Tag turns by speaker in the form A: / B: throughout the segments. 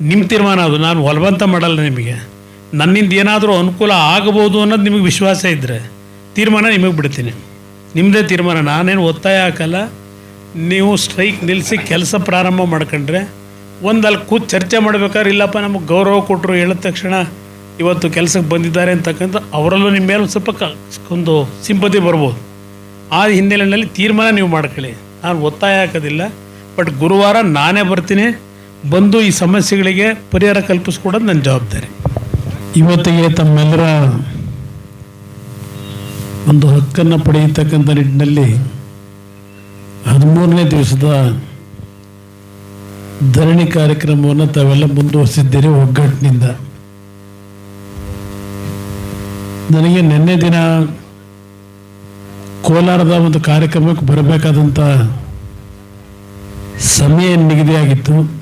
A: ನಿಮ್ಮ ತೀರ್ಮಾನ ಅದು. ನಾನು ಹೊಲವಂತ ಮಾಡಲ್ಲ ನಿಮಗೆ. ನನ್ನಿಂದ ಏನಾದರೂ ಅನುಕೂಲ ಆಗಬಹುದು ಅನ್ನೋದು ನಿಮಗೆ ವಿಶ್ವಾಸ ಇದ್ದರೆ ತೀರ್ಮಾನ ನಿಮಗೆ ಬಿಡ್ತೀನಿ. ನಿಮ್ಮದೇ ತೀರ್ಮಾನ. ನಾನೇನು ಒತ್ತಾಯ ಹಾಕಲ್ಲ. ನೀವು ಸ್ಟ್ರೈಕ್ ನಿಲ್ಲಿಸಿ ಕೆಲಸ ಪ್ರಾರಂಭ ಮಾಡ್ಕೊಂಡ್ರೆ ಒಂದು ಅಲ್ಲಿ ಕೂತ್ ಚರ್ಚೆ ಮಾಡ್ಬೇಕಾದ್ರೆ ಇಲ್ಲಪ್ಪ, ನಮಗೆ ಗೌರವ ಕೊಟ್ಟರು ಹೇಳಿದ ತಕ್ಷಣ ಇವತ್ತು ಕೆಲಸಕ್ಕೆ ಬಂದಿದ್ದಾರೆ ಅಂತಕ್ಕಂಥ ಅವರಲ್ಲೂ ನಿಮ್ಮ ಮೇಲೆ ಸ್ವಲ್ಪ ಒಂದು ಸಿಂಪತಿ ಬರ್ಬೋದು. ಆ ಹಿನ್ನೆಲೆಯಲ್ಲಿ ತೀರ್ಮಾನ ನೀವು ಮಾಡ್ಕೊಳ್ಳಿ. ನಾನು ಒತ್ತಾಯ ಹಾಕೋದಿಲ್ಲ. ಬಟ್ ಗುರುವಾರ ನಾನೇ ಬರ್ತೀನಿ. ಬಂದು ಈ ಸಮಸ್ಯೆಗಳಿಗೆ ಪರಿಹಾರ ಕಲ್ಪಿಸ್ಕೊಡೋದು ನನ್ನ ಜವಾಬ್ದಾರಿ. ಇವತ್ತಿಗೆ ತಮ್ಮೆಲ್ಲರ ಒಂದು ಹಕ್ಕನ್ನು ಪಡೆಯತಕ್ಕಂಥ ನಿಟ್ಟಿನಲ್ಲಿ ಹದಿಮೂರನೇ ದಿವಸದ ಧರಣಿ ಕಾರ್ಯಕ್ರಮವನ್ನು ತಾವೆಲ್ಲ ಮುಂದುವರಿಸಿದ್ದೀರಿ ಒಗ್ಗಟ್ಟಿನಿಂದ. ನನಗೆ ನಿನ್ನೆ ದಿನ ಕೋಲಾರದ ಒಂದು ಕಾರ್ಯಕ್ರಮಕ್ಕೆ ಬರಬೇಕಾದಂಥ ಸಮಯ ನಿಗದಿಯಾಗಿತ್ತು.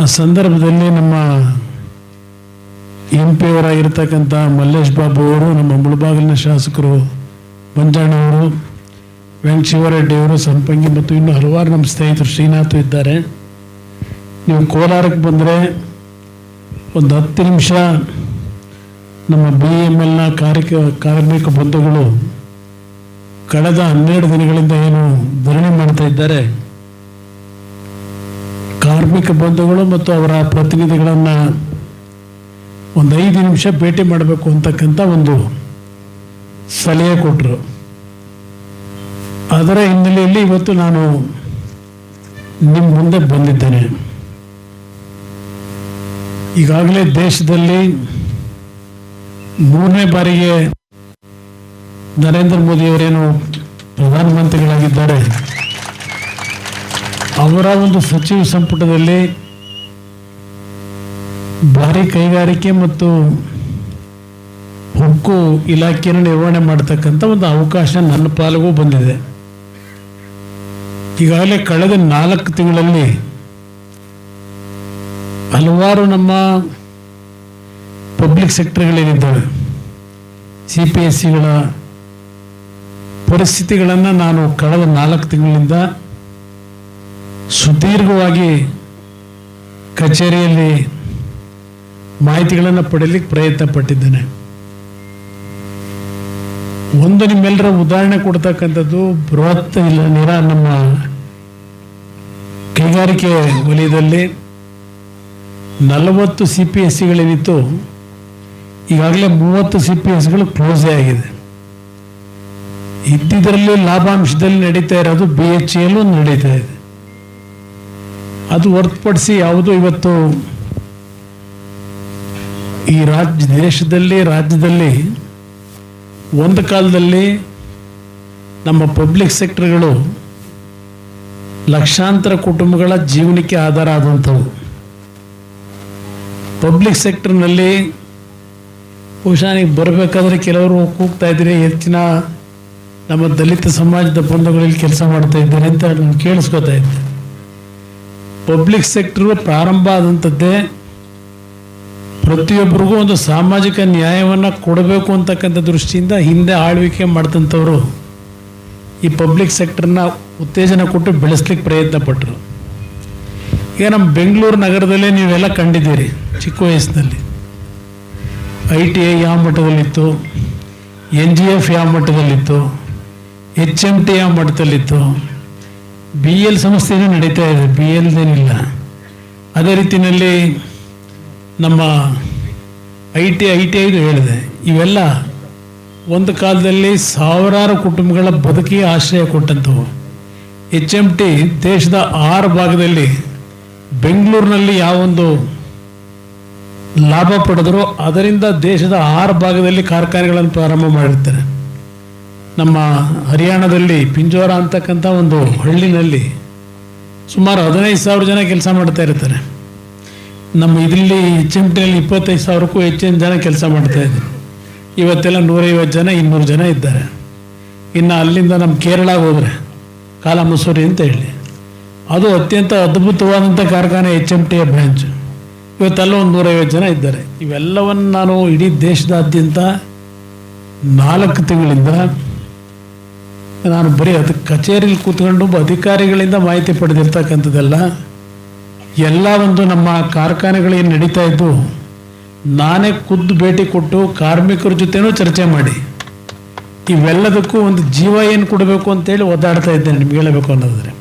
A: ಆ ಸಂದರ್ಭದಲ್ಲಿ ನಮ್ಮ ಎಂ ಪಿ ಅವರಾಗಿರ್ತಕ್ಕಂಥ ಮಲ್ಲೇಶ್ ಬಾಬು ಅವರು, ನಮ್ಮ ಮುಳಬಾಗಿಲಿನ ಶಾಸಕರು ಮಂಜಣ್ಣವರು ವೆಂಕಟಶಿವರೆಡ್ಡಿ ಅವರು, ಸಂಪಂಗಿ ಮತ್ತು ಇನ್ನು ಹಲವಾರು ನಮ್ಮ ಸ್ನೇಹಿತರು ಶ್ರೀನಾಥ್ ಇದ್ದಾರೆ. ನೀವು ಕೋಲಾರಕ್ಕೆ ಬಂದರೆ ಒಂದು ಹತ್ತು ನಿಮಿಷ ನಮ್ಮ ಬಿ ಎಂ ಎಲ್ನ ಕಾರ್ಯ ಕಾರ್ಮಿಕ ಬಂಧುಗಳು ಕಳೆದ ಹನ್ನೆರಡು ದಿನಗಳಿಂದ ಏನು ಧರಣಿ ಮಾಡ್ತಾ ಇದ್ದಾರೆ. ಕಾರ್ಮಿಕ ಬಂಧುಗಳು ಮತ್ತು ಅವರ ಪ್ರತಿನಿಧಿಗಳನ್ನು ಒಂದು ಐದು ನಿಮಿಷ ಭೇಟಿ ಮಾಡಬೇಕು ಅಂತಕ್ಕಂಥ ಒಂದು ಸಲಹೆ ಕೊಟ್ಟರು ಅದರ ಹಿನ್ನೆಲೆಯಲ್ಲಿ ಇವತ್ತು ನಾನು ನಿಮ್ಮ ಮುಂದೆ ಬಂದಿದ್ದೇನೆ. ಈಗಾಗಲೇ ದೇಶದಲ್ಲಿ ಮೂರನೇ ಬಾರಿಗೆ ನರೇಂದ್ರ ಮೋದಿಯವರೇನು ಪ್ರಧಾನಮಂತ್ರಿಗಳಾಗಿದ್ದಾರೆ. ಅವರ ಒಂದು ಸಚಿವ ಸಂಪುಟದಲ್ಲಿ ಭಾರಿ ಕೈಗಾರಿಕೆ ಮತ್ತು ಹುಕ್ಕು ಇಲಾಖೆಯನ್ನು ನಿರ್ವಹಣೆ ಮಾಡತಕ್ಕಂಥ ಒಂದು ಅವಕಾಶ ನನ್ನ ಪಾಲಿಗೂ ಬಂದಿದೆ. ಈಗಾಗಲೇ ಕಳೆದ ನಾಲ್ಕು ತಿಂಗಳಲ್ಲಿ ಹಲವಾರು ನಮ್ಮ ಪಬ್ಲಿಕ್ ಸೆಕ್ಟರ್ಗಳೇನಿದ್ದಾವೆ, ಸಿ ಪಿ ಎಸ್ ಸಿಗಳ ಪರಿಸ್ಥಿತಿಗಳನ್ನು ನಾನು ಕಳೆದ ನಾಲ್ಕು ತಿಂಗಳಿಂದ ಸುದೀರ್ಘವಾಗಿ ಕಚೇರಿಯಲ್ಲಿ ಮಾಹಿತಿಗಳನ್ನು ಪಡೆಯಲಿಕ್ಕೆ ಪ್ರಯತ್ನ ಪಟ್ಟಿದ್ದೇನೆ ಒಂದು ನಿಮ್ಮೆಲ್ಲರ ಉದಾಹರಣೆ ಕೊಡ್ತಕ್ಕಂಥದ್ದು ಬೃಹತ್ ಇಲ್ಲ ನಿರ ನಮ್ಮ ಕೈಗಾರಿಕೆ ವಲಯದಲ್ಲಿ ನಲವತ್ತು ಸಿ ಪಿ ಎಸ್ ಸಿಗಳೇನಿತ್ತು ಈಗಾಗಲೇ ಮೂವತ್ತು ಸಿ ಪಿ ಎಸ್ಗಳು ಕ್ಲೋಸೇ ಆಗಿದೆ. ಇದ್ದಿದ್ದರಲ್ಲಿ ಲಾಭಾಂಶದಲ್ಲಿ ನಡೀತಾ ಇರೋದು ಬಿ ಎಚ್ ಎಲ್ ನಡೀತಾ ಇದೆ. ಅದು ಹೊರತುಪಡಿಸಿ ಯಾವುದು ಇವತ್ತು ಈ ರಾಜ್ಯ ದೇಶದಲ್ಲಿ, ರಾಜ್ಯದಲ್ಲಿ, ಒಂದು ಕಾಲದಲ್ಲಿ ನಮ್ಮ ಪಬ್ಲಿಕ್ ಸೆಕ್ಟರ್ಗಳು ಲಕ್ಷಾಂತರ ಕುಟುಂಬಗಳ ಜೀವನಕ್ಕೆ ಆಧಾರ ಆದಂಥವು. ಪಬ್ಲಿಕ್ ಸೆಕ್ಟರ್ನಲ್ಲಿ ಬಹುಶಃ ಬರಬೇಕಾದ್ರೆ ಕೆಲವರು ಕೂಗ್ತಾ ಇದ್ದೀರಿ ಹೆಚ್ಚಿನ ನಮ್ಮ ದಲಿತ ಸಮಾಜದ ಬಂಧುಗಳಲ್ಲಿ ಕೆಲಸ ಮಾಡ್ತಾ ಇದ್ದಾರೆ ಅಂತ ನಾನು ಕೇಳಿಸ್ಕೊತಾ ಇದ್ದೆ. ಪಬ್ಲಿಕ್ ಸೆಕ್ಟರ್ ಪ್ರಾರಂಭ ಆದಂಥದ್ದೇ ಪ್ರತಿಯೊಬ್ಬರಿಗೂ ಒಂದು ಸಾಮಾಜಿಕ ನ್ಯಾಯವನ್ನು ಕೊಡಬೇಕು ಅಂತಕ್ಕಂಥ ದೃಷ್ಟಿಯಿಂದ ಹಿಂದೆ ಆಳ್ವಿಕೆ ಮಾಡ್ತಂಥವರು ಈ ಪಬ್ಲಿಕ್ ಸೆಕ್ಟರ್ನ ಉತ್ತೇಜನ ಕೊಟ್ಟು ಬೆಳೆಸ್ಲಿಕ್ಕೆ ಪ್ರಯತ್ನ ಪಟ್ಟರು ಈಗ ನಮ್ಮ ಬೆಂಗಳೂರು ನಗರದಲ್ಲೇ ನೀವೆಲ್ಲ ಕಂಡಿದ್ದೀರಿ, ಚಿಕ್ಕ ವಯಸ್ಸಿನಲ್ಲಿ. ಐ ಟಿ ಐ ಯಾವ ಮಟ್ಟದಲ್ಲಿತ್ತು ಎನ್ ಜಿ ಎಫ್ ಯಾವ ಮಟ್ಟದಲ್ಲಿತ್ತು ಎಚ್ ಎಂ ಟಿ ಯಾವ ಮಟ್ಟದಲ್ಲಿತ್ತು ಬಿ ಎಲ್ ಸಂಸ್ಥೆನೂ ನಡೀತಾ ಇದೆ. ಬಿ ಎಲ್ದೇನಿಲ್ಲ ಅದೇ ರೀತಿಯಲ್ಲಿ ನಮ್ಮ ಐ ಟಿ ಐ ಟಿ ಐದು ಹೇಳಿದೆ. ಇವೆಲ್ಲ ಒಂದು ಕಾಲದಲ್ಲಿ ಸಾವಿರಾರು ಕುಟುಂಬಗಳ ಬದುಕಿಗೆ ಆಶ್ರಯ ಕೊಟ್ಟಂಥವು ಎಚ್ ಎಂ ಟಿ ದೇಶದ ಆರು ಭಾಗದಲ್ಲಿ ಬೆಂಗಳೂರಿನಲ್ಲಿ ಯಾವೊಂದು ಲಾಭ ಪಡೆದರೂ ಅದರಿಂದ ದೇಶದ ಆರು ಭಾಗದಲ್ಲಿ ಕಾರ್ಖಾನೆಗಳನ್ನು ಪ್ರಾರಂಭ ಮಾಡಿರ್ತಾರೆ. ನಮ್ಮ ಹರಿಯಾಣದಲ್ಲಿ ಪಿಂಜೋರ ಅಂತಕ್ಕಂಥ ಒಂದು ಹಳ್ಳಿನಲ್ಲಿ ಸುಮಾರು ಹದಿನೈದು ಸಾವಿರ ಜನ ಕೆಲಸ ಮಾಡ್ತಾ ಇರ್ತಾರೆ. ನಮ್ಮ ಇದರಲ್ಲಿ ಎಚ್ ಎಂ ಟಿಯಲ್ಲಿ ಇಪ್ಪತ್ತೈದು ಸಾವಿರಕ್ಕೂ ಹೆಚ್ಚಿನ ಜನ ಕೆಲಸ ಮಾಡ್ತಾ ಇದ್ರು ಇವತ್ತೆಲ್ಲ ನೂರೈವತ್ತು ಜನ, ಇನ್ನೂರು ಜನ ಇದ್ದಾರೆ. ಇನ್ನು ಅಲ್ಲಿಂದ ನಮ್ಮ ಕೇರಳಗೆ ಹೋದರೆ ಕಾಲಮಸೂರಿ ಅಂತ ಹೇಳಿ. ಅದು ಅತ್ಯಂತ ಅದ್ಭುತವಾದಂಥ ಕಾರ್ಖಾನೆ ಎಚ್ ಎಂ ಟಿಯ ಬ್ರ್ಯಾಂಚ್ ಇವತ್ತೆಲ್ಲ ಒಂದು ನೂರೈವತ್ತು ಜನ ಇದ್ದಾರೆ. ಇವೆಲ್ಲವನ್ನು ನಾನು ಇಡೀ ದೇಶದಾದ್ಯಂತ ನಾಲ್ಕು ತಿಂಗಳಿಂದ ನಾನು ಬರೀ ಅದು ಕಚೇರಿಲಿ ಕೂತ್ಕೊಂಡು ಅಧಿಕಾರಿಗಳಿಂದ ಮಾಹಿತಿ ಪಡೆದಿರ್ತಕ್ಕಂಥದ್ದೆಲ್ಲ, ಎಲ್ಲ ಒಂದು ನಮ್ಮ ಕಾರ್ಖಾನೆಗಳೇನು ನಡೀತಾ ಇದ್ದು ನಾನೇ ಖುದ್ದು ಭೇಟಿ ಕೊಟ್ಟು ಕಾರ್ಮಿಕರ ಜೊತೆನೂ ಚರ್ಚೆ ಮಾಡಿ. ಇವೆಲ್ಲದಕ್ಕೂ ಒಂದು ಜೀವ ಏನು ಕೊಡಬೇಕು ಅಂತೇಳಿ ಒದ್ದಾಡ್ತಾ ಇದ್ದೇನೆ, ನಿಮ್ಗೆ ಹೇಳಬೇಕು ಅನ್ನೋದಾದರೆ.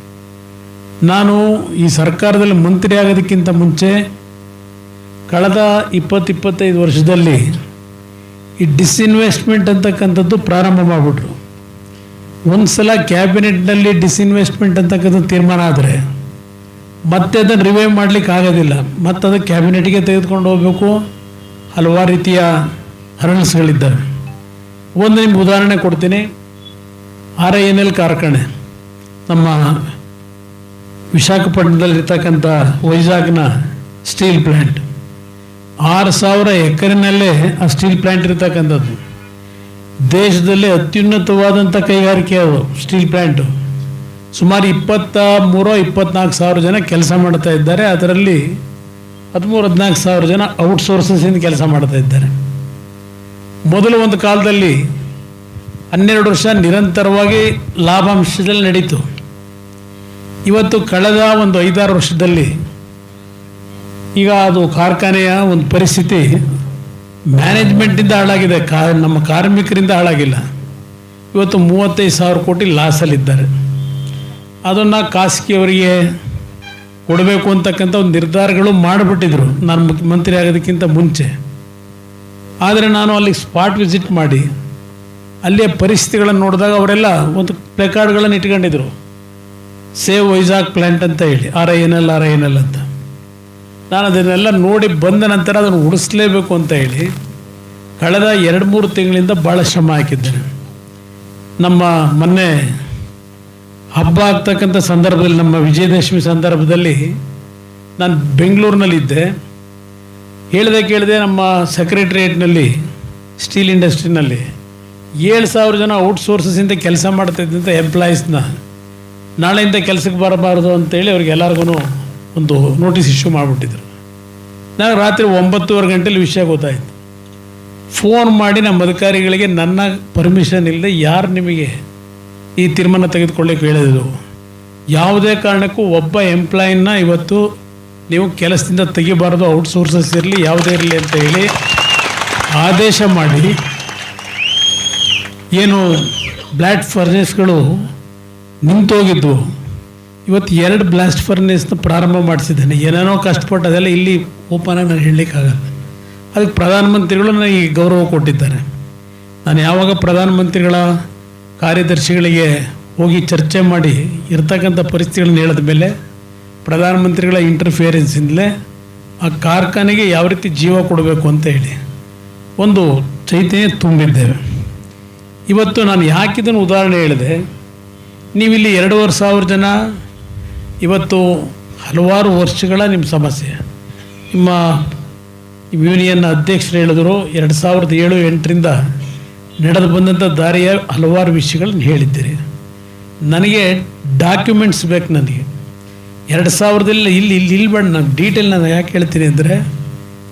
A: ನಾನು ಈ ಸರ್ಕಾರದಲ್ಲಿ ಮಂತ್ರಿ ಆಗೋದಕ್ಕಿಂತ ಮುಂಚೆ ಕಳೆದ ಇಪ್ಪತ್ತು ಇಪ್ಪತ್ತೈದು ವರ್ಷದಲ್ಲಿ ಈ ಡಿಸ್ಇನ್ವೆಸ್ಟ್ಮೆಂಟ್ ಅಂತಕ್ಕಂಥದ್ದು ಪ್ರಾರಂಭ ಮಾಡಿಬಿಟ್ರು. ಒಂದು ಸಲ ಕ್ಯಾಬಿನೆಟ್ನಲ್ಲಿ ಡಿಸ್ಇನ್ವೆಸ್ಟ್ಮೆಂಟ್ ಅಂತಕ್ಕಂಥ ತೀರ್ಮಾನ ಆದರೆ ಮತ್ತೆ ಅದನ್ನು ರಿವೈವ್ ಮಾಡಲಿಕ್ಕೆ ಆಗೋದಿಲ್ಲ. ಮತ್ತೆ ಅದು ಕ್ಯಾಬಿನೆಟ್ಗೆ ತೆಗೆದುಕೊಂಡು ಹೋಗಬೇಕು. ಹಲವಾರು ರೀತಿಯ ಹರಣಸ್ಗಳಿದ್ದಾವೆ ಒಂದು ನಿಮ್ಗೆ ಉದಾಹರಣೆ ಕೊಡ್ತೀನಿ. ಆರ್ ಐ ಎನ್ ಎಲ್ ಕಾರ್ಖಾನೆ. ನಮ್ಮ ವಿಶಾಖಪಟ್ಟಣದಲ್ಲಿರ್ತಕ್ಕಂಥ ವೈಜಾಗ್ನ ಸ್ಟೀಲ್ ಪ್ಲ್ಯಾಂಟ್ ಆರು ಸಾವಿರ ಎಕರಿನಲ್ಲೇ ಆ ಸ್ಟೀಲ್ ಪ್ಲ್ಯಾಂಟ್ ಇರ್ತಕ್ಕಂಥದ್ದು. ದೇಶದಲ್ಲಿ ಅತ್ಯುನ್ನತವಾದಂಥ ಕೈಗಾರಿಕೆ ಅದು, ಸ್ಟೀಲ್ ಪ್ಲ್ಯಾಂಟು ಸುಮಾರು ಇಪ್ಪತ್ತ ಮೂರೋ ಇಪ್ಪತ್ನಾಲ್ಕು ಸಾವಿರ ಜನ ಕೆಲಸ ಮಾಡ್ತಾ ಇದ್ದಾರೆ. ಅದರಲ್ಲಿ ಹದಿಮೂರು, ಹದಿನಾಲ್ಕು ಸಾವಿರ ಜನ ಔಟ್ಸೋರ್ಸಸ್ಸಿಂದ ಕೆಲಸ ಮಾಡ್ತಾ ಇದ್ದಾರೆ. ಮೊದಲು ಒಂದು ಕಾಲದಲ್ಲಿ ಹನ್ನೆರಡು ವರ್ಷ ನಿರಂತರವಾಗಿ ಲಾಭಾಂಶದಲ್ಲಿ ನಡೀತು. ಇವತ್ತು ಕಳೆದ ಒಂದು ಐದಾರು ವರ್ಷದಲ್ಲಿ ಈಗ ಅದು ಕಾರ್ಖಾನೆಯ ಒಂದು ಪರಿಸ್ಥಿತಿ ಮ್ಯಾನೇಜ್ಮೆಂಟಿಂದ ಹಾಳಾಗಿದೆ. ಕಾ, ನಮ್ಮ ಕಾರ್ಮಿಕರಿಂದ ಹಾಳಾಗಿಲ್ಲ. ಇವತ್ತು ಮೂವತ್ತೈದು ಸಾವಿರ ಕೋಟಿ ಲಾಸಲ್ಲಿದ್ದಾರೆ ಅದನ್ನು ಖಾಸಗಿಯವರಿಗೆ ಕೊಡಬೇಕು ಅಂತಕ್ಕಂಥ ಒಂದು ನಿರ್ಧಾರಗಳು ಮಾಡಿಬಿಟ್ಟಿದ್ರು. ನಾನು ಮುಖ್ಯಮಂತ್ರಿ ಆಗೋದಕ್ಕಿಂತ ಮುಂಚೆ. ಆದರೆ ನಾನು ಅಲ್ಲಿಗೆ ಸ್ಪಾಟ್ ವಿಸಿಟ್ ಮಾಡಿ, ಅಲ್ಲಿಯ ಪರಿಸ್ಥಿತಿಗಳನ್ನು ನೋಡಿದಾಗ ಅವರೆಲ್ಲ ಒಂದು ಪ್ಲೇಕಾರ್ಡ್ಗಳನ್ನು ಇಟ್ಕೊಂಡಿದ್ರು. ಸೇವ್ ವೈಜಾಗ್ ಪ್ಲ್ಯಾಂಟ್ ಅಂತ ಹೇಳಿ. R I N L R I N ಅಂತ. ನಾನು ಅದನ್ನೆಲ್ಲ ನೋಡಿ ಬಂದ ನಂತರ ಅದನ್ನು ಉಡಿಸ್ಲೇಬೇಕು ಅಂತ ಹೇಳಿ ಕಳೆದ ಎರಡು ಮೂರು ತಿಂಗಳಿಂದ ಭಾಳ ಶ್ರಮ ಹಾಕಿದ್ದೇನೆ. ನಮ್ಮ ಮೊನ್ನೆ ಹಬ್ಬ ಆಗ್ತಕ್ಕಂಥ ಸಂದರ್ಭದಲ್ಲಿ, ನಮ್ಮ ವಿಜಯದಶಮಿ ಸಂದರ್ಭದಲ್ಲಿ ನಾನು ಬೆಂಗಳೂರಿನಲ್ಲಿದ್ದೆ. ಹೇಳಿದೆ ಕೇಳಿದೆ ನಮ್ಮ ಸೆಕ್ರೆಟ್ರಿಯೇಟ್ನಲ್ಲಿ, ಸ್ಟೀಲ್ ಇಂಡಸ್ಟ್ರಿನಲ್ಲಿ ಏಳು ಸಾವಿರ ಜನ ಔಟ್ಸೋರ್ಸಸ್ಸಿಂದ ಕೆಲಸ ಮಾಡ್ತಿದ್ದಂಥ ಎಂಪ್ಲಾಯೀಸ್ನ ನಾಳೆಯಿಂದ ಕೆಲಸಕ್ಕೆ ಬರಬಾರ್ದು ಅಂತೇಳಿ ಅವ್ರಿಗೆ ಎಲ್ಲರಿಗೂ ಒಂದು ನೋಟಿಸ್ ಇಶ್ಯೂ ಮಾಡಿಬಿಟ್ಟಿದ್ರು. ನಾನು ರಾತ್ರಿ ಒಂಬತ್ತುವರೆ ಗಂಟೆಲಿ ವಿಷಯ ಗೊತ್ತಾಯಿತು. ಫೋನ್ ಮಾಡಿ ನಮ್ಮ ಅಧಿಕಾರಿಗಳಿಗೆ ನನ್ನ ಪರ್ಮಿಷನ್ ಇಲ್ಲದೆ ಯಾರು ನಿಮಗೆ ಈ ತೀರ್ಮಾನ ತೆಗೆದುಕೊಳ್ಳಿಕ್ಕೆ ಹೇಳಿದ್ರು? ಯಾವುದೇ ಕಾರಣಕ್ಕೂ ಒಬ್ಬ ಎಂಪ್ಲಾಯಿನ ಇವತ್ತು ನೀವು ಕೆಲಸದಿಂದ ತೆಗಿಬಾರ್ದು ಔಟ್ಸೋರ್ಸಸ್ ಇರಲಿ, ಯಾವುದೇ ಇರಲಿ ಅಂತ ಹೇಳಿ ಆದೇಶ ಮಾಡಿ ಏನು ಬ್ಲ್ಯಾಟ್ ಫರ್ನೇಸ್ಗಳು ನಿಂತೋಗಿದ್ವು. ಇವತ್ತು ಎರಡು ಬ್ಲಾಸ್ಟ್ ಫರ್ನೇಸ್ನ ಪ್ರಾರಂಭ ಮಾಡಿಸಿದ್ದೇನೆ. ಏನೇನೋ ಕಷ್ಟಪಟ್ಟು ಅದೆಲ್ಲ ಇಲ್ಲಿ ಓಪನಾಗಿ ನಾನು ಹೇಳಲಿಕ್ಕಾಗಲ್ಲ. ಅದಕ್ಕೆ ಪ್ರಧಾನಮಂತ್ರಿಗಳು ನನಗೆ ಗೌರವ ಕೊಟ್ಟಿದ್ದಾರೆ. ನಾನು ಯಾವಾಗ ಪ್ರಧಾನಮಂತ್ರಿಗಳ ಕಾರ್ಯದರ್ಶಿಗಳಿಗೆ ಹೋಗಿ ಚರ್ಚೆ ಮಾಡಿ ಇರ್ತಕ್ಕಂಥ ಪರಿಸ್ಥಿತಿಗಳನ್ನ ಹೇಳಿದ ಮೇಲೆ ಪ್ರಧಾನಮಂತ್ರಿಗಳ ಇಂಟರ್ಫಿಯರೆನ್ಸಿಂದಲೇ ಆ ಕಾರ್ಖಾನೆಗೆ ಯಾವ ರೀತಿ ಜೀವ ಕೊಡಬೇಕು ಅಂತ ಹೇಳಿ ಒಂದು ಚೈತನ್ಯ ತುಂಬಿದ್ದೇವೆ. ಇವತ್ತು ನಾನು ಯಾಕಿದನ್ನು ಉದಾಹರಣೆ ಹೇಳಿದೆ, ನೀವಿಲ್ಲಿ ಎರಡೂವರೆ ಸಾವಿರ ಜನ ಇವತ್ತು ಹಲವಾರು ವರ್ಷಗಳ ನಿಮ್ಮ ಸಮಸ್ಯೆ. ನಿಮ್ಮ ಯೂನಿಯನ್ ಅಧ್ಯಕ್ಷರು ಹೇಳಿದ್ರು, ಎರಡು ಸಾವಿರದ ಏಳು ಎಂಟರಿಂದ ನಡೆದು ಬಂದಂಥ ದಾರಿಯ ಹಲವಾರು ವಿಷಯಗಳನ್ನು ಹೇಳಿದ್ದೀರಿ. ನನಗೆ ಡಾಕ್ಯುಮೆಂಟ್ಸ್ ಬೇಕು ನನಗೆ. ಎರಡು ಸಾವಿರದಲ್ಲಿ ಇಲ್ಲಿ ಇಲ್ಲಿ ಇಲ್ಲಿ ಬೇಡ ನಾನು ಡೀಟೇಲ್ ನಾನು ಯಾಕೆ ಹೇಳ್ತೀನಿ ಅಂದರೆ,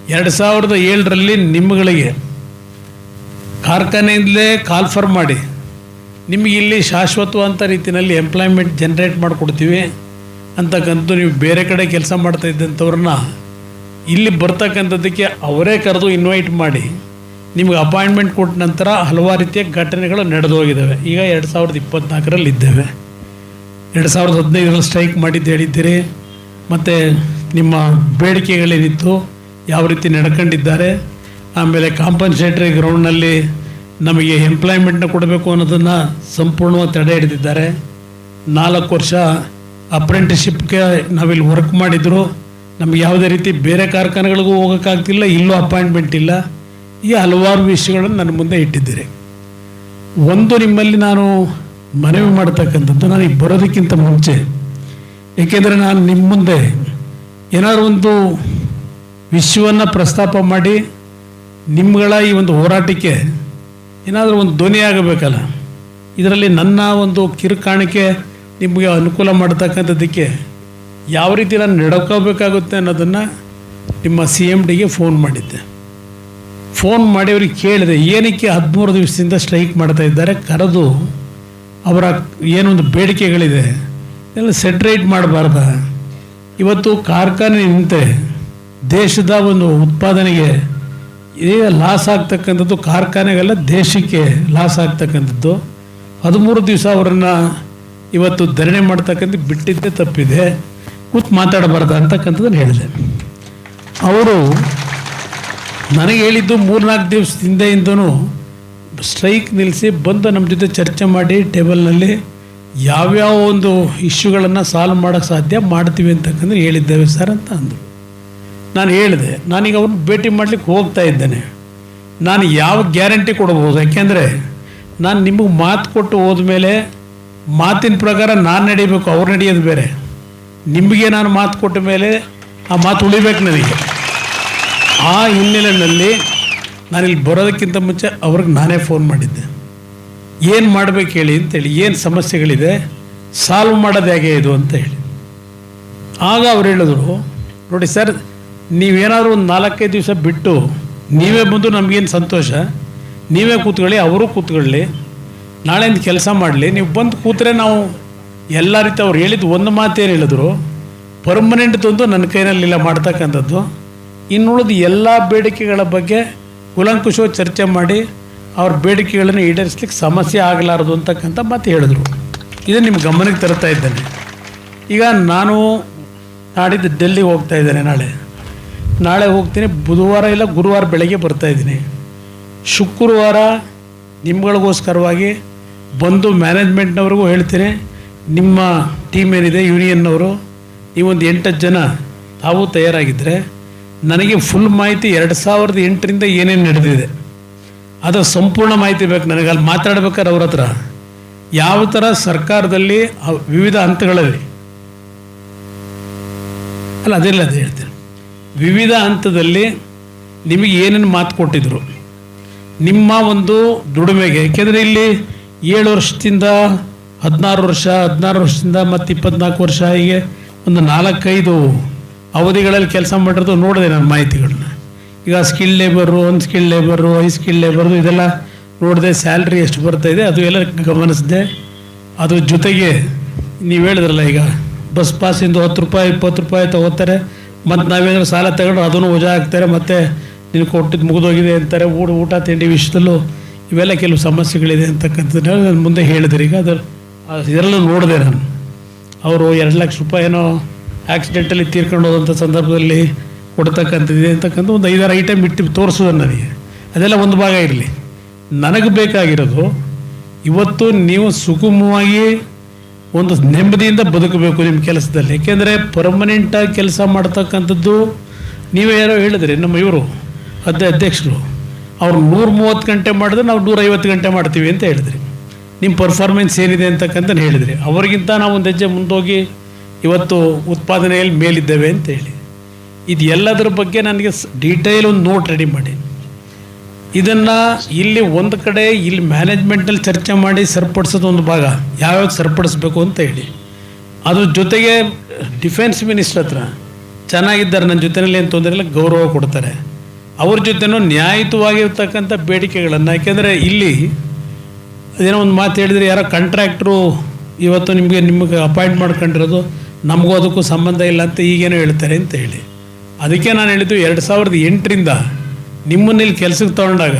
A: ಎರಡು ಸಾವಿರದ ಏಳರಲ್ಲಿ ನಿಮ್ಮಗಳಿಗೆ ಕಾರ್ಖಾನೆಯಿಂದಲೇ ಕಾಲ್ಫರ್ ಮಾಡಿ. ನಿಮಗೆ ಇಲ್ಲಿ ರೀತಿಯಲ್ಲಿ ಎಂಪ್ಲಾಯ್ಮೆಂಟ್ ಜನ್ರೇಟ್ ಮಾಡಿಕೊಡ್ತೀವಿ. ಅಂತಕ್ಕಂಥ ನೀವು ಬೇರೆ ಕಡೆ ಕೆಲಸ ಮಾಡ್ತಾ ಇದ್ದಂಥವ್ರನ್ನ ಇಲ್ಲಿ ಬರ್ತಕ್ಕಂಥದ್ದಕ್ಕೆ ಅವರೇ ಕರೆದು ಇನ್ವೈಟ್ ಮಾಡಿ, ನಿಮ್ಗೆ ಅಪಾಯಿಂಟ್ಮೆಂಟ್ ಕೊಟ್ಟ ನಂತರ ಹಲವಾರು ರೀತಿಯ ಘಟನೆಗಳು ನಡೆದು ಹೋಗಿದ್ದಾವೆ. ಈಗ ಎರಡು ಸಾವಿರದ ಇಪ್ಪತ್ತ್ನಾಲ್ಕರಲ್ಲಿ ಇದ್ದೇವೆ. ಎರಡು ಸಾವಿರದ ಹದಿನೈದರಲ್ಲಿ ಸ್ಟ್ರೈಕ್ ಮಾಡಿದ್ದು ಹೇಳಿದ್ದೀರಿ. ಮತ್ತು ನಿಮ್ಮ ಬೇಡಿಕೆಗಳೇನಿತ್ತು, ಯಾವ ರೀತಿ ನಡ್ಕೊಂಡಿದ್ದಾರೆ, ಆಮೇಲೆ ಕಾಂಪನ್ಸೇಟ್ರಿ ಗ್ರೌಂಡ್ನಲ್ಲಿ ನಮಗೆ ಎಂಪ್ಲಾಯ್ಮೆಂಟ್ನ ಕೊಡಬೇಕು ಅನ್ನೋದನ್ನು ಸಂಪೂರ್ಣವಾಗಿ ತಡೆ ಹಿಡಿದಿದ್ದಾರೆ. ನಾಲ್ಕು ವರ್ಷ ಅಪ್ರೆಂಟಿಸ್ಶಿಪ್ಗೆ ನಾವಿಲ್ಲಿ ವರ್ಕ್ ಮಾಡಿದ್ರು. ನಮ್ಗೆ ಯಾವುದೇ ರೀತಿ ಬೇರೆ ಕಾರ್ಖಾನೆಗಳಿಗೂ ಹೋಗೋಕ್ಕಾಗ್ತಿಲ್ಲ, ಇಲ್ಲೂ ಅಪಾಯಿಂಟ್ಮೆಂಟ್ ಇಲ್ಲ. ಈ ಹಲವಾರು ವಿಷಯಗಳನ್ನು ನನ್ನ ಮುಂದೆ ಇಟ್ಟಿದ್ದೀರಿ. ಒಂದು ನಿಮ್ಮಲ್ಲಿ ನಾನು ಮನವಿ ಮಾಡ್ತಕ್ಕಂಥದ್ದು ನನಗೆ ಬರೋದಕ್ಕಿಂತ ಮುಂಚೆ, ಏಕೆಂದರೆ ನಾನು ನಿಮ್ಮ ಮುಂದೆ ಏನಾದರೂ ಒಂದು ವಿಷಯವನ್ನು ಪ್ರಸ್ತಾಪ ಮಾಡಿ ನಿಮ್ಮಗಳ ಈ ಒಂದು ಹೋರಾಟಕ್ಕೆ ಏನಾದರೂ ಒಂದು ಧ್ವನಿ ಆಗಬೇಕಲ್ಲ ಇದರಲ್ಲಿ ನನ್ನ ಒಂದು ಕಿರುಕಾಣಿಕೆ ನಿಮಗೆ ಅನುಕೂಲ ಮಾಡ್ತಕ್ಕಂಥದ್ದಕ್ಕೆ ಯಾವ ರೀತಿ ನಾನು ನಡ್ಕೋಬೇಕಾಗುತ್ತೆ ಅನ್ನೋದನ್ನು ನಿಮ್ಮ ಸಿ ಎಂ ಡಿಗೆ ಫೋನ್ ಮಾಡಿದ್ದೆ. ಫೋನ್ ಮಾಡಿ ಅವ್ರಿಗೆ ಕೇಳಿದೆ, ಏನಕ್ಕೆ ಹದಿಮೂರು ದಿವಸದಿಂದ ಸ್ಟ್ರೈಕ್ ಮಾಡ್ತಾ ಇದ್ದಾರೆ, ಕರೆದು ಅವರ ಏನೊಂದು ಬೇಡಿಕೆಗಳಿದೆ, ಎಲ್ಲ ಸೆಟ್ರೇಟ್ ಮಾಡಬಾರ್ದ. ಇವತ್ತು ಕಾರ್ಖಾನೆ ನಿಂತೆ ದೇಶದ ಒಂದು ಉತ್ಪಾದನೆಗೆ ಈಗ ಲಾಸ್ ಆಗ್ತಕ್ಕಂಥದ್ದು ಕಾರ್ಖಾನೆಗೆಲ್ಲ, ದೇಶಕ್ಕೆ ಲಾಸ್ ಆಗ್ತಕ್ಕಂಥದ್ದು. ಹದಿಮೂರು ದಿವಸ ಅವರನ್ನು ಇವತ್ತು ಧರಣಿ ಮಾಡ್ತಕ್ಕಂಥ ಬಿಟ್ಟಿದ್ದೇ ತಪ್ಪಿದೆ. ಕೂತ್ ಮಾತಾಡಬಾರ್ದು ಅಂತಕ್ಕಂಥದ್ದನ್ನು ಹೇಳಿದೆ. ಅವರು ನನಗೆ ಹೇಳಿದ್ದು ಮೂರ್ನಾಲ್ಕು ದಿವಸ ಹಿಂದೆಯಿಂದನೂ ಸ್ಟ್ರೈಕ್ ನಿಲ್ಲಿಸಿ ಬಂದು ನಮ್ಮ ಜೊತೆ ಚರ್ಚೆ ಮಾಡಿ ಟೇಬಲ್ನಲ್ಲಿ ಯಾವ್ಯಾವ ಒಂದು ಇಶ್ಯೂಗಳನ್ನು ಸಾಲ್ವ್ ಮಾಡೋಕ್ಕೆ ಸಾಧ್ಯ ಮಾಡ್ತೀವಿ ಅಂತಕ್ಕಂದ್ರೆ ಹೇಳಿದ್ದೇವೆ ಸರ್ ಅಂತ ಅಂದರು. ನಾನು ಹೇಳಿದೆ, ನಾನೀಗ ಅವ್ರನ್ನ ಭೇಟಿ ಮಾಡಲಿಕ್ಕೆ ಹೋಗ್ತಾ ಇದ್ದೇನೆ. ನಾನು ಯಾವ ಗ್ಯಾರಂಟಿ ಕೊಡ್ಬೋದು? ಯಾಕೆಂದರೆ ನಾನು ನಿಮಗೆ ಮಾತು ಕೊಟ್ಟು ಹೋದ್ಮೇಲೆ ಮಾತಿನ ಪ್ರಕಾರ ನಾನು ನಡೀಬೇಕು, ಅವ್ರು ನಡೆಯೋದು ಬೇರೆ. ನಿಮಗೆ ನಾನು ಮಾತು ಕೊಟ್ಟ ಮೇಲೆ ಆ ಮಾತು ಉಳಿಬೇಕು ನನಗೆ. ಆ ಹಿನ್ನೆಲೆಯಲ್ಲಿ ನಾನಿಲ್ಲಿ ಬರೋದಕ್ಕಿಂತ ಮುಂಚೆ ಅವ್ರಿಗೆ ನಾನೇ ಫೋನ್ ಮಾಡಿದ್ದೆ. ಏನು ಮಾಡ್ಬೇಕು ಹೇಳಿ ಅಂತೇಳಿ, ಏನು ಸಮಸ್ಯೆಗಳಿದೆ, ಸಾಲ್ವ್ ಮಾಡೋದು ಹೇಗೆ ಇದು ಅಂತ ಹೇಳಿ. ಆಗ ಅವ್ರು ಹೇಳಿದ್ರು, ನೋಡಿ ಸರ್, ನೀವೇನಾದರೂ ಒಂದು ನಾಲ್ಕೈದು ದಿವಸ ಬಿಟ್ಟು ನೀವೇ ಬಂದು ನಮಗೇನು ಸಂತೋಷ? ನೀವೇ ಕೂತ್ಕೊಳ್ಳಿ, ಅವರು ಕೂತ್ಕೊಳ್ಳಿ. ನಾಳೆಯಿಂದ ಕೆಲಸ ಮಾಡಲಿ, ನೀವು ಬಂದು ಕೂತ್ರೆ ನಾವು ಎಲ್ಲ ರೀತಿ ಅವ್ರು ಹೇಳಿದ್ದು ಒಂದು ಮಾತೇನು ಹೇಳಿದ್ರು. ಪರ್ಮನೆಂಟ್ ತಂದು ನನ್ನ ಕೈನಲ್ಲಿಲ್ಲ ಮಾಡ್ತಕ್ಕಂಥದ್ದು. ಇನ್ನುಳಿದ ಎಲ್ಲ ಬೇಡಿಕೆಗಳ ಬಗ್ಗೆ ಕುಲಂಕುಷವಾಗಿ ಚರ್ಚೆ ಮಾಡಿ ಅವ್ರ ಬೇಡಿಕೆಗಳನ್ನು ಈಡೇರಿಸ್ಲಿಕ್ಕೆ ಸಮಸ್ಯೆ ಆಗಲಾರದು ಅಂತಕ್ಕಂಥ ಮಾತು ಹೇಳಿದ್ರು. ಇದು ನಿಮ್ಮ ಗಮನಕ್ಕೆ ತರ್ತಾ ಇದ್ದೇನೆ. ಈಗ ನಾನು ನಾಡಿದ್ದು ಡೆಲ್ಲಿಗೆ ಹೋಗ್ತಾ ಇದ್ದೇನೆ ನಾಳೆ. ನಾಳೆ ಹೋಗ್ತೀನಿ, ಬುಧವಾರ ಇಲ್ಲ ಗುರುವಾರ ಬೆಳಗ್ಗೆ ಬರ್ತಾ ಇದ್ದೀನಿ. ಶುಕ್ರವಾರ ನಿಮ್ಗಳಿಗೋಸ್ಕರವಾಗಿ ಬಂದು ಮ್ಯಾನೇಜ್ಮೆಂಟ್ನವ್ರಿಗೂ ಹೇಳ್ತೀನಿ ನಿಮ್ಮ ಟೀಮ್ ಏನಿದೆ, ಯೂನಿಯನ್ನವರು, ನೀವೊಂದು ಎಂಟತ್ತು ಜನ, ತಾವು ತಯಾರಾಗಿದ್ದರೆ ನನಗೆ ಫುಲ್ ಮಾಹಿತಿ ಎರಡು ಸಾವಿರದ ಎಂಟರಿಂದ ಏನೇನು ನಡೆದಿದೆ. ಅದರ ಸಂಪೂರ್ಣ ಮಾಹಿತಿ ಬೇಕು ನನಗೆ, ಅಲ್ಲಿ ಮಾತಾಡ್ಬೇಕಾದ್ರೆ ಅವ್ರ ಹತ್ರ. ಯಾವ ಥರ ಸರ್ಕಾರದಲ್ಲಿ ವಿವಿಧ ಹಂತಗಳಲ್ಲಿ. ಅಲ್ಲ ಅದೆಲ್ಲ ಅದು ಹೇಳ್ತೀನಿ. ವಿವಿಧ ಹಂತದಲ್ಲಿ ನಿಮಗೆ ಏನೇನು ಮಾತು ಕೊಟ್ಟಿದ್ರು. ನಿಮ್ಮ ಒಂದು ದುಡಿಮೆಗೆ, ಯಾಕೆಂದರೆ ಇಲ್ಲಿ ಏಳು ವರ್ಷದಿಂದ, ಹದಿನಾರು ವರ್ಷ, ಹದಿನಾರು ವರ್ಷದಿಂದ ಮತ್ತು ಇಪ್ಪತ್ನಾಲ್ಕು ವರ್ಷ ಹೀಗೆ ಒಂದು ನಾಲ್ಕೈದು ಅವಧಿಗಳಲ್ಲಿ ಕೆಲಸ ಮಾಡಿರೋದು ನೋಡಿದೆ ನಾನು ಮಾಹಿತಿಗಳನ್ನ. ಈಗ skill labour unskill labour I skill labour ಇದೆಲ್ಲ ನೋಡಿದೆ ಸ್ಯಾಲ್ರಿ ಎಷ್ಟು ಬರ್ತಾ ಇದೆ, ಅದು ಎಲ್ಲ ಗಮನಿಸಿದೆ. ಅದು ಜೊತೆಗೆ ನೀವು ಹೇಳಿದ್ರಲ್ಲ ಈಗ ಬಸ್ ಪಾಸಿಂದು ಹತ್ತು ರೂಪಾಯಿ, ಇಪ್ಪತ್ತು ರೂಪಾಯಿ ತಗೋತಾರೆ, ಮತ್ತು ನಾವೇನಾದ್ರು ಸಾಲ ತಗೊಂಡ್ರೆ ಅದನ್ನು ವಜಾ ಹಾಕ್ತಾರೆ, ಮತ್ತು ನೀನು ಕೊಟ್ಟಿದ್ದು ಮುಗಿದೋಗಿದೆ ಅಂತಾರೆ, ಊಟ ಊಟ, ತಿಂಡಿ ವಿಷಯದಲ್ಲೂ ಇವೆಲ್ಲ ಕೆಲವು ಸಮಸ್ಯೆಗಳಿದೆ ಅಂತಕ್ಕಂಥದ್ದು ನಾನು ಮುಂದೆ ಹೇಳಿದ್ರೆ. ಈಗ ಅದರ ಇದರಲ್ಲೂ ನೋಡಿದೆ ನಾನು. ಅವರು ಎರಡು ಲಕ್ಷ ರೂಪಾಯಿ ಏನೋ ಆಕ್ಸಿಡೆಂಟಲ್ಲಿ ತೀರ್ಕೊಂಡು ಹೋದಂಥ ಸಂದರ್ಭದಲ್ಲಿ ಕೊಡ್ತಕ್ಕಂಥದ್ದಿದೆ ಅಂತಕ್ಕಂಥ ಒಂದು ಐದಾರು ಐಟಮ್ ಇಟ್ಟು ತೋರಿಸೋದು ನನಗೆ. ಅದೆಲ್ಲ ಒಂದು ಭಾಗ ಇರಲಿ. ನನಗೆ ಬೇಕಾಗಿರೋದು ಇವತ್ತು ನೀವು ಸುಗಮವಾಗಿ ಒಂದು ನೆಮ್ಮದಿಯಿಂದ ಬದುಕಬೇಕು ನಿಮ್ಮ ಕೆಲಸದಲ್ಲಿ. ಏಕೆಂದರೆ ಪರ್ಮನೆಂಟಾಗಿ ಕೆಲಸ ಮಾಡ್ತಕ್ಕಂಥದ್ದು ನೀವೇ ಯಾರೋ ಹೇಳಿದ್ರಿ, ನಮ್ಮ ಇವರು ಅಧ್ಯ ಅಧ್ಯಕ್ಷರು. ಅವ್ರು ನೂರ ಮೂವತ್ತು ಗಂಟೆ ಮಾಡಿದ್ರೆ ನಾವು ನೂರೈವತ್ತು ಗಂಟೆ ಮಾಡ್ತೀವಿ ಅಂತ ಹೇಳಿದ್ರಿ. ನಿಮ್ಮ ಪರ್ಫಾರ್ಮೆನ್ಸ್ ಏನಿದೆ ಅಂತಕ್ಕಂಥ ಹೇಳಿದ್ರಿ. ಅವರಿಗಿಂತ ನಾವು ಒಂದು ಹೆಜ್ಜೆ ಮುಂದೋಗಿ ಇವತ್ತು ಉತ್ಪಾದನೆಯಲ್ಲಿ ಮೇಲಿದ್ದೇವೆ ಅಂತ ಹೇಳಿ. ಇದು ಎಲ್ಲದರ ಬಗ್ಗೆ ನನಗೆ ಡೀಟೇಲ್ ಒಂದು ನೋಟ್ ರೆಡಿ ಮಾಡಿ. ಇದನ್ನು ಇಲ್ಲಿ ಒಂದು ಕಡೆ ಇಲ್ಲಿ ಮ್ಯಾನೇಜ್ಮೆಂಟಲ್ಲಿ ಚರ್ಚೆ ಮಾಡಿ ಸರಿಪಡಿಸೋದು ಒಂದು ಭಾಗ. ಯಾವ್ಯಾವ ಸರಿಪಡಿಸ್ಬೇಕು ಅಂತ ಹೇಳಿ. ಅದ್ರ ಜೊತೆಗೆ ಡಿಫೆನ್ಸ್ ಮಿನಿಸ್ಟ್ರ್ ಹತ್ರ ಚೆನ್ನಾಗಿದ್ದಾರೆ. ನನ್ನ ಜೊತೆಯಲ್ಲಿ ಏನು ತೊಂದರೆ ಇಲ್ಲ, ಗೌರವ ಕೊಡ್ತಾರೆ. ಅವ್ರ ಜೊತೆನೂ ನ್ಯಾಯಯುತವಾಗಿರ್ತಕ್ಕಂಥ ಬೇಡಿಕೆಗಳನ್ನು. ಯಾಕೆಂದರೆ ಇಲ್ಲಿ ಅದೇನೋ ಒಂದು ಮಾತು ಹೇಳಿದರೆ ಯಾರೋ ಕಾಂಟ್ರಾಕ್ಟ್ರು ಇವತ್ತು ನಿಮಗೆ ನಿಮಗೆ ಅಪಾಯಿಂಟ್ ಮಾಡ್ಕೊಂಡಿರೋದು, ನಮಗೂ ಅದಕ್ಕೂ ಸಂಬಂಧ ಇಲ್ಲ ಅಂತ ಈಗೇನೋ ಹೇಳ್ತಾರೆ ಅಂತ ಹೇಳಿ. ಅದಕ್ಕೆ ನಾನು ಹೇಳಿದ್ದು ಎರಡು ಸಾವಿರದ ಎಂಟರಿಂದ ನಿಮ್ಮನ್ನ ಇಲ್ಲಿ ಕೆಲಸಕ್ಕೆ ತಗೊಂಡಾಗ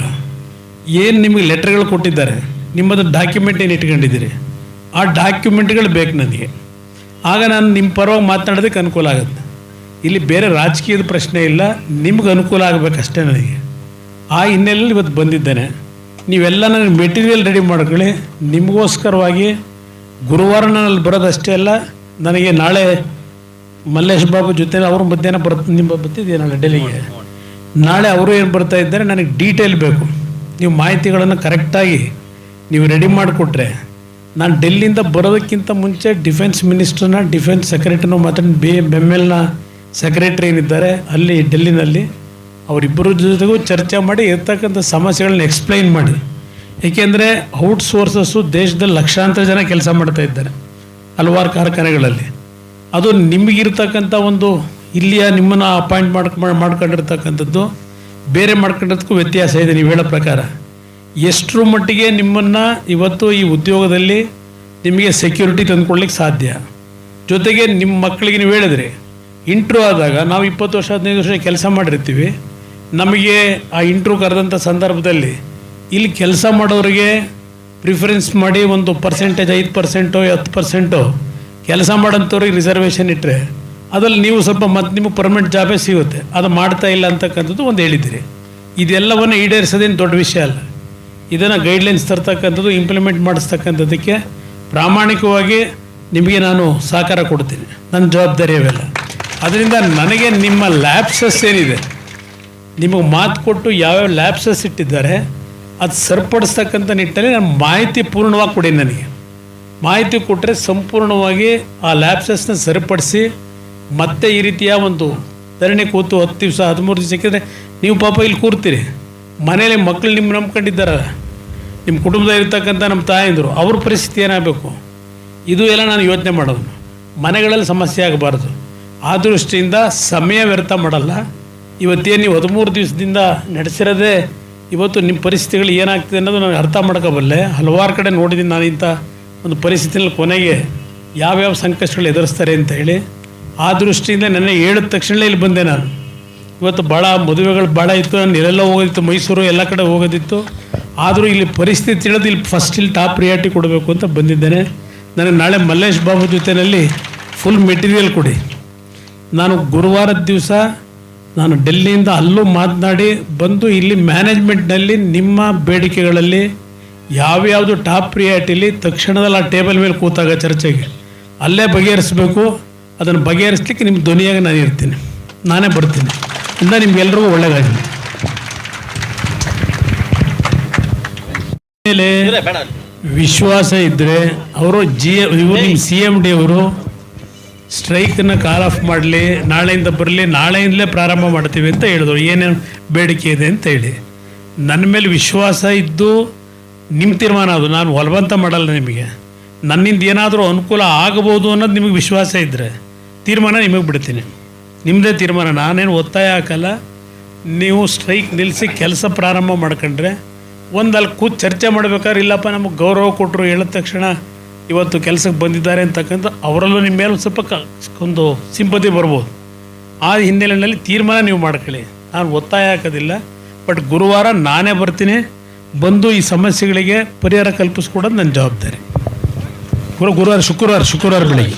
A: ಏನು ನಿಮಗೆ ಲೆಟ್ರ್ಗಳು ಕೊಟ್ಟಿದ್ದಾರೆ, ನಿಮ್ಮದು ಡಾಕ್ಯುಮೆಂಟ್ ಏನು ಇಟ್ಕೊಂಡಿದ್ದೀರಿ? ಆ ಡಾಕ್ಯುಮೆಂಟ್ಗಳು ಬೇಕು ನನಗೆ. ಆಗ ನಾನು ನಿಮ್ಮ ಪರವಾಗಿ ಮಾತನಾಡೋದಕ್ಕೆ ಅನುಕೂಲ ಆಗುತ್ತೆ. ಇಲ್ಲಿ ಬೇರೆ ರಾಜಕೀಯದ ಪ್ರಶ್ನೆ ಇಲ್ಲ. ನಿಮ್ಗೆ ಅನುಕೂಲ ಆಗಬೇಕಷ್ಟೇ ನನಗೆ. ಆ ಹಿನ್ನೆಲೆಯಲ್ಲಿ ಇವತ್ತು ಬಂದಿದ್ದೇನೆ. ನೀವೆಲ್ಲ ನನಗೆ ಮೆಟೀರಿಯಲ್ ರೆಡಿ ಮಾಡ್ಕೊಳ್ಳಿ. ನಿಮಗೋಸ್ಕರವಾಗಿ ಗುರುವಾರ ನಾನು ಬರೋದಷ್ಟೇ ಅಲ್ಲ ನನಗೆ ನಾಳೆ ಮಲ್ಲೇಶ್ ಬಾಬು ಜೊತೆ ಅವ್ರ ಮಧ್ಯಾಹ್ನ ಬರುತ್ತೆ ನಿಮ್ಮ ಬರ್ತಿದ್ದೀಯ ನಾಳೆ ಡೆಲ್ಲಿಗೆ? ನಾಳೆ ಅವರು ಏನು ಬರ್ತಾ ಇದ್ದಾರೆ ನನಗೆ ಡೀಟೇಲ್ ಬೇಕು. ನೀವು ಮಾಹಿತಿಗಳನ್ನು ಕರೆಕ್ಟಾಗಿ ನೀವು ರೆಡಿ ಮಾಡಿಕೊಟ್ರೆ ನಾನು ಡೆಲ್ಲಿಯಿಂದ ಬರೋದಕ್ಕಿಂತ ಮುಂಚೆ ಡಿಫೆನ್ಸ್ ಮಿನಿಸ್ಟ್ರನ್ನ ಡಿಫೆನ್ಸ್ ಸೆಕ್ರೆಟರಿನೂ ಮಾತಾಡಿ ಬಿ ಎಂ ಎಲ್ನ ಸೆಕ್ರೆಟ್ರಿ ಏನಿದ್ದಾರೆ, ಅಲ್ಲಿ, ಡೆಲ್ಲಿನಲ್ಲಿ ಅವರಿಬ್ಬರ ಜೊತೆಗೂ ಚರ್ಚೆ ಮಾಡಿ ಇರ್ತಕ್ಕಂಥ ಸಮಸ್ಯೆಗಳನ್ನ ಎಕ್ಸ್ಪ್ಲೈನ್ ಮಾಡಿ. ಏಕೆಂದರೆ ಔಟ್ ಸೋರ್ಸಸ್ಸು ದೇಶದಲ್ಲಿ ಲಕ್ಷಾಂತರ ಜನ ಕೆಲಸ ಮಾಡ್ತಾ ಇದ್ದಾರೆ, ಹಲವಾರು ಕಾರ್ಖಾನೆಗಳಲ್ಲಿ. ಅದು ನಿಮಗಿರ್ತಕ್ಕಂಥ ಒಂದು ಇಲ್ಲಿಯ ನಿಮ್ಮನ್ನು ಅಪಾಯಿಂಟ್ ಮಾಡ್ಕ, ಮಾಡ್ಕೊಂಡಿರ್ತಕ್ಕಂಥದ್ದು, ಬೇರೆ ಮಾಡ್ಕೊಂಡಿರೋದಕ್ಕೂ ವ್ಯತ್ಯಾಸ ಇದೆ ನೀವು ಹೇಳೋ ಪ್ರಕಾರ. ಎಷ್ಟರ ಮಟ್ಟಿಗೆ ನಿಮ್ಮನ್ನು ಇವತ್ತು ಈ ಉದ್ಯೋಗದಲ್ಲಿ ನಿಮಗೆ ಸೆಕ್ಯೂರಿಟಿ ತಂದುಕೊಳ್ಳಿಕ್ಕೆ ಸಾಧ್ಯ? ಜೊತೆಗೆ ನಿಮ್ಮ ಮಕ್ಕಳಿಗೆ ನೀವು ಹೇಳಿದ್ರಿ ಇಂಟ್ರೂ ಆದಾಗ ನಾವು ಇಪ್ಪತ್ತು ವರ್ಷ, ಹದಿನೈದು ವರ್ಷ ಕೆಲಸ ಮಾಡಿರ್ತೀವಿ. ನಮಗೆ ಆ ಇಂಟ್ರೂ ಕರೆದಂಥ ಸಂದರ್ಭದಲ್ಲಿ ಇಲ್ಲಿ ಕೆಲಸ ಮಾಡೋರಿಗೆ ಪ್ರಿಫರೆನ್ಸ್ ಮಾಡಿ ಒಂದು ಪರ್ಸೆಂಟೇಜ್ ಐದು ಪರ್ಸೆಂಟು ಹತ್ತು ಪರ್ಸೆಂಟು ಕೆಲಸ ಮಾಡೋಂಥವ್ರಿಗೆ ರಿಸರ್ವೇಷನ್ ಇಟ್ಟರೆ ಅದ್ರಲ್ಲಿ ನೀವು ಸ್ವಲ್ಪ ಮತ್ತೆ ನಿಮಗೆ ಪರ್ಮನೆಂಟ್ ಜಾಬೇ ಸಿಗುತ್ತೆ. ಅದು ಮಾಡ್ತಾ ಇಲ್ಲ ಅಂತಕ್ಕಂಥದ್ದು ಒಂದು ಹೇಳಿದ್ದೀರಿ. ಇದೆಲ್ಲವನ್ನು ಈಡೇರಿಸೋದೇನು ದೊಡ್ಡ ವಿಷಯ ಅಲ್ಲ. ಇದನ್ನು ಗೈಡ್ಲೈನ್ಸ್ ತರ್ತಕ್ಕಂಥದ್ದು ಇಂಪ್ಲಿಮೆಂಟ್ ಮಾಡಿಸ್ತಕ್ಕಂಥದ್ದಕ್ಕೆ ಪ್ರಾಮಾಣಿಕವಾಗಿ ನಿಮಗೆ ನಾನು ಸಹಕಾರ ಕೊಡ್ತೀನಿ. ನನ್ನ ಜವಾಬ್ದಾರಿ ಅವೆಲ್ಲ ಅದರಿಂದ ನನಗೆ ನಿಮ್ಮ ಲ್ಯಾಬ್ಸಸ್ ಏನಿದೆ? ನಿಮಗೆ ಮಾತು ಕೊಟ್ಟು ಯಾವ್ಯಾವ ಲ್ಯಾಬ್ಸಸ್ ಇಟ್ಟಿದ್ದಾರೆ, ಅದು ಸರಿಪಡಿಸ್ತಕ್ಕಂಥ ನಿಟ್ಟಲ್ಲಿ ನಾನು ಮಾಹಿತಿ ಪೂರ್ಣವಾಗಿ ಕೊಡಿ ನನಗೆ. ಮಾಹಿತಿ ಕೊಟ್ಟರೆ ಸಂಪೂರ್ಣವಾಗಿ ಆ ಲ್ಯಾಬ್ಸಸ್ನ ಸರಿಪಡಿಸಿ ಮತ್ತೆ ಈ ರೀತಿಯ ಒಂದು ಧರಣಿ ಕೂತು ಹತ್ತು ದಿವಸ, ಹದಿಮೂರು ದಿವಸ ಸಿಕ್ಕಿದ್ರೆ ನೀವು ಪಾಪ ಇಲ್ಲಿ ಕೂರ್ತೀರಿ. ಮನೇಲಿ ಮಕ್ಕಳು ನಿಮ್ಮ ನಂಬ್ಕೊಂಡಿದ್ದಾರಲ್ಲ ನಿಮ್ಮ ಕುಟುಂಬದಲ್ಲಿ ಇರ್ತಕ್ಕಂಥ ನಮ್ಮ ತಾಯಂದರು, ಅವ್ರ ಪರಿಸ್ಥಿತಿ ಏನಾಗಬೇಕು? ಇದು ಎಲ್ಲ ನಾನು ಯೋಚನೆ ಮಾಡೋದು. ಮನೆಗಳಲ್ಲಿ ಸಮಸ್ಯೆ ಆಗಬಾರ್ದು. ಆ ದೃಷ್ಟಿಯಿಂದ ಸಮಯ ವ್ಯರ್ಥ ಮಾಡಲ್ಲ. ಇವತ್ತೇನು ನೀವು ಹದಿಮೂರು ದಿವಸದಿಂದ ನಡೆಸಿರೋದೇ, ಇವತ್ತು ನಿಮ್ಮ ಪರಿಸ್ಥಿತಿಗಳು ಏನಾಗ್ತದೆ ಅನ್ನೋದು ನಾನು ಅರ್ಥ ಮಾಡ್ಕೋಬಲ್ಲೆ ಹಲವಾರು ಕಡೆ ನೋಡಿದ್ದೀನಿ ನಾನು ಇಂಥ ಒಂದು ಪರಿಸ್ಥಿತಿಯಲ್ಲಿ ಕೊನೆಗೆ ಯಾವ್ಯಾವ ಸಂಕಷ್ಟಗಳು ಎದುರಿಸ್ತಾರೆ ಅಂತ ಹೇಳಿ. ಆ ದೃಷ್ಟಿಯಿಂದ ನೆನ್ನೆ ಹೇಳಿದ ತಕ್ಷಣವೇ ಇಲ್ಲಿ ಬಂದೆ ನಾನು. ಇವತ್ತು ಭಾಳ ಮದುವೆಗಳು ಭಾಳ ಇತ್ತು ನಾನು ಎಲ್ಲೆಲ್ಲ ಹೋಗೋದಿತ್ತು ಮೈಸೂರು ಎಲ್ಲ ಕಡೆ ಹೋಗೋದಿತ್ತು. ಆದರೂ ಇಲ್ಲಿ ಪರಿಸ್ಥಿತಿ ತಿಳಿದು ಇಲ್ಲಿ ಫಸ್ಟ್ ಇಲ್ಲಿ ಟಾಪ್ ಪ್ರಿಯಾರಿಟಿ ಕೊಡಬೇಕು ಅಂತ ಬಂದಿದ್ದೇನೆ. ನನಗೆ ನಾಳೆ ಮಲ್ಲೇಶ್ ಬಾಬು ಜೊತೆಯಲ್ಲಿ ಫುಲ್ ಮೆಟೀರಿಯಲ್ ಕೊಡಿ. ನಾನು ಗುರುವಾರದ ದಿವಸ ನಾನು ಡೆಲ್ಲಿಯಿಂದ ಅಲ್ಲೂ ಮಾತನಾಡಿ ಬಂದು ಇಲ್ಲಿ ಮ್ಯಾನೇಜ್ಮೆಂಟ್ನಲ್ಲಿ ನಿಮ್ಮ ಬೇಡಿಕೆಗಳಲ್ಲಿ ಯಾವ್ಯಾವುದು ಟಾಪ್ ಪ್ರಿಯಾರಿಟಿಲಿ ತಕ್ಷಣದಲ್ಲಿ ಆ ಟೇಬಲ್ ಮೇಲೆ ಕೂತಾಗ ಚರ್ಚೆಗೆ. ಅಲ್ಲೇ ಬಗೆಹರಿಸಬೇಕು ಅದನ್ನು ಬಗೆಹರಿಸ್ಲಿಕ್ಕೆ ನಿಮ್ಮ ಧ್ವನಿಯಾಗಿ ನಾನು ಇರ್ತೀನಿ. ನಾನೇ ಬರ್ತೀನಿ. ಇಂದ ನಿಮ್ಗೆಲ್ರಿಗೂ ಒಳ್ಳೆಯದಾಗಲಿ ಮೇಲೆ ವಿಶ್ವಾಸ ಇದ್ದರೆ ಅವರು ಜಿ ಇವರು ನಿಮ್ಮ ಸಿ ಎಂ ಡಿ ಅವರು ಸ್ಟ್ರೈಕನ್ನು ಕಾಲ್ ಆಫ್ ಮಾಡಲಿ, ನಾಳೆಯಿಂದ ಬರಲಿ, ನಾಳೆಯಿಂದಲೇ ಪ್ರಾರಂಭ ಮಾಡ್ತೀವಿ ಅಂತ ಹೇಳಿದ್ರು. ಏನೇನು ಬೇಡಿಕೆ ಇದೆ ಅಂತ ಹೇಳಿ. ನನ್ನ ಮೇಲೆ ವಿಶ್ವಾಸ ಇದ್ದು ನಿಮ್ಮ ತೀರ್ಮಾನ ಅದು. ನಾನು ಹೊಲವಂತ ಮಾಡಲ್ಲ ನಿಮಗೆ. ನನ್ನಿಂದ ಏನಾದರೂ ಅನುಕೂಲ ಆಗಬಹುದು ಅನ್ನೋದು ನಿಮಗೆ ವಿಶ್ವಾಸ ಇದ್ದರೆ ತೀರ್ಮಾನ ನಿಮಗೆ ಬಿಡ್ತೀನಿ. ನಿಮ್ಮದೇ ತೀರ್ಮಾನ. ನಾನೇನು ಒತ್ತಾಯ ಹಾಕಲ್ಲ. ನೀವು ಸ್ಟ್ರೈಕ್ ನಿಲ್ಲಿಸಿ ಕೆಲಸ ಪ್ರಾರಂಭ ಮಾಡ್ಕೊಂಡ್ರೆ ಒಂದು ಅಲ್ಲಿ ಕೂತು ಚರ್ಚೆ ಮಾಡ್ಬೇಕಾದ್ರೆ ಇಲ್ಲಪ್ಪ, ನಮಗೆ ಗೌರವ ಕೊಟ್ಟರು ಹೇಳಿದ ತಕ್ಷಣ ಇವತ್ತು ಕೆಲಸಕ್ಕೆ ಬಂದಿದ್ದಾರೆ ಅಂತಕ್ಕಂಥ ಅವರಲ್ಲೂ ನಿಮ್ಮ ಮೇಲೆ ಸ್ವಲ್ಪ ಒಂದು ಸಿಂಪತಿ ಬರ್ಬೋದು. ಆ ಹಿನ್ನೆಲೆಯಲ್ಲಿ ತೀರ್ಮಾನ ನೀವು ಮಾಡ್ಕೊಳ್ಳಿ. ನಾನು ಒತ್ತಾಯ ಹಾಕೋದಿಲ್ಲ. ಬಟ್ ಗುರುವಾರ ನಾನೇ ಬರ್ತೀನಿ. ಬಂದು ಈ ಸಮಸ್ಯೆಗಳಿಗೆ ಪರಿಹಾರ ಕಲ್ಪಿಸ್ಕೊಡೋದು ನನ್ನ ಜವಾಬ್ದಾರಿ. ಗುರು ಗುರುವಾರ ಶುಕ್ರವಾರ ಶುಕ್ರವಾರ ಬೆಳಿಗ್ಗೆ.